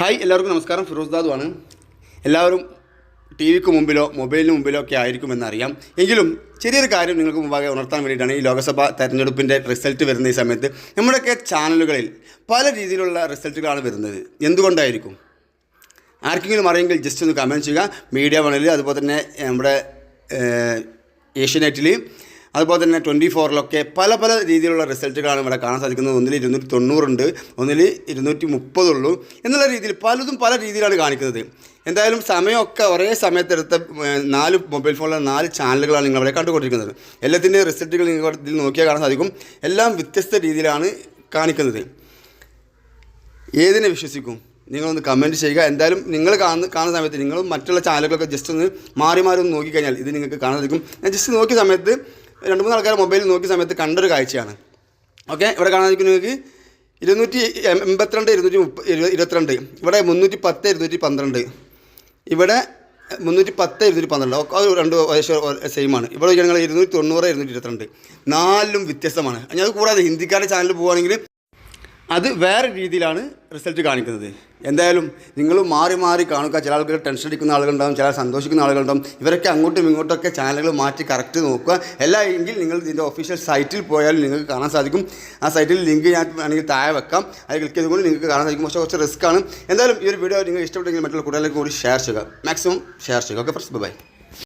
Hi എല്ലാവർക്കും നമസ്കാരം. ഫിറോസ് ദാദുവാണ് എല്ലാവരും ടി വിക്ക് മുമ്പിലോ മൊബൈലിന് മുമ്പിലോ ഒക്കെ ആയിരിക്കുമെന്നറിയാം. എങ്കിലും ചെറിയൊരു കാര്യം നിങ്ങൾക്ക് മുമ്പാകെ ഉണർത്താൻ വേണ്ടിയിട്ടാണ് ഈ ലോക്സഭാ തെരഞ്ഞെടുപ്പിന്റെ റിസൾട്ട് വരുന്ന ഈ സമയത്ത് നമ്മുടെയൊക്കെ ചാനലുകളിൽ പല രീതിയിലുള്ള റിസൾട്ടുകളാണ് വരുന്നത്. എന്തുകൊണ്ടായിരിക്കും? ആർക്കെങ്കിലും അറിയെങ്കിൽ ജസ്റ്റ് ഒന്ന് കമന്റ് ചെയ്യുക. മീഡിയ വണിൽ അതുപോലെ തന്നെ നമ്മുടെ ഏഷ്യനെറ്റിൽ അതുപോലെ തന്നെ ട്വന്റി ഫോറിലൊക്കെ പല പല രീതിയിലുള്ള റിസൾട്ടുകളാണ് ഇവിടെ കാണാൻ സാധിക്കുന്നത്. ഒന്നിൽ ഇരുന്നൂറ്റി തൊണ്ണൂറുണ്ട് ഒന്നിൽ ഇരുന്നൂറ്റി മുപ്പതുള്ളൂ എന്നുള്ള രീതിയിൽ പലതും പല രീതിയിലാണ് കാണിക്കുന്നത്. എന്തായാലും സമയമൊക്കെ ഒരേ സമയത്തെടുത്ത നാല് മൊബൈൽ ഫോണിലെ നാല് ചാനലുകളാണ് നിങ്ങളവിടെ കണ്ടുകൊണ്ടിരിക്കുന്നത്. എല്ലാത്തിന്റെയും റിസൾട്ടുകൾ നിങ്ങൾ ഇതിൽ നോക്കിയാൽ കാണാൻ സാധിക്കും. എല്ലാം വ്യത്യസ്ത രീതിയിലാണ് കാണിക്കുന്നത്. ഏതിനെ വിശ്വസിക്കും? നിങ്ങളൊന്ന് കമന്റ് ചെയ്യുക. എന്തായാലും നിങ്ങൾ കാണുന്ന കാണുന്ന സമയത്ത് നിങ്ങളും മറ്റുള്ള ചാനലുകളൊക്കെ ജസ്റ്റ് ഒന്ന് മാറി മാറി ഒന്ന് നോക്കിക്കഴിഞ്ഞാൽ ഇത് നിങ്ങൾക്ക് കാണാൻ സാധിക്കും. ഞാൻ ജസ്റ്റ് നോക്കിയ സമയത്ത് രണ്ട് മൂന്ന് ആൾക്കാർ മൊബൈലിൽ നോക്കിയ സമയത്ത് കണ്ടൊരു കാഴ്ചയാണ്. ഓക്കെ? ഇവിടെ കാണാൻ നിങ്ങൾക്ക് ഇരുന്നൂറ്റി എൺപത്തിരണ്ട് ഇരുന്നൂറ്റി മുപ്പ ഇരുപത്തിരണ്ട്. ഇവിടെ മുന്നൂറ്റി പത്ത് ഇരുന്നൂറ്റി പന്ത്രണ്ട്. ഇവിടെ മുന്നൂറ്റി പത്ത് ഇരുന്നൂറ്റി പന്ത്രണ്ട്. അത് രണ്ട് സെയിം ആണ്. ഇവിടെ ഞങ്ങൾ ഇരുന്നൂറ്റി തൊണ്ണൂറ് ഇരുന്നൂറ്റി ഇരുപത്തിരണ്ട്. നാലും വ്യത്യസ്തമാണ്. അത് കൂടാതെ ഹിന്ദിക്കാരുടെ ചാനൽ പോവുകയാണെങ്കിൽ അത് വേറെ രീതിയിലാണ് റിസൾട്ട് കാണിക്കുന്നത്. എന്തായാലും നിങ്ങൾ മാറി മാറി കാണുക. ചില ആൾക്കാർ ടെൻഷൻ അടിക്കുന്ന ആളുകളുണ്ടാകും ചില സന്തോഷിക്കുന്ന ആളുകളുണ്ടാകും ഇവരൊക്കെ അങ്ങോട്ടും ഇങ്ങോട്ടൊക്കെ ചാനലുകൾ മാറ്റി കറക്റ്റ് നോക്കുക. അല്ല എങ്കിൽ നിങ്ങൾ ഇതിന്റെ ഒഫീഷ്യൽ സൈറ്റിൽ പോയാൽ നിങ്ങൾക്ക് കാണാൻ സാധിക്കും. ആ സൈറ്റിൽ ലിങ്ക് ഞാൻ വേണമെങ്കിൽ താഴെ വെക്കാം. അത് ക്ലിക്ക് ചെയ്തുകൊണ്ട് നിങ്ങൾക്ക് കാണാൻ സാധിക്കും. പക്ഷേ കുറച്ച് റിസ്ക് ആണ്. എന്തായാലും ഈ ഒരു വീഡിയോ നിങ്ങൾ ഇഷ്ടപ്പെട്ടെങ്കിൽ മറ്റുള്ള കൂട്ടുകാരിലേക്ക് കൂടി ഷെയർ ചെയ്യുക. മാക്സിമം ഷെയർ ചെയ്യുക. Okay friends bye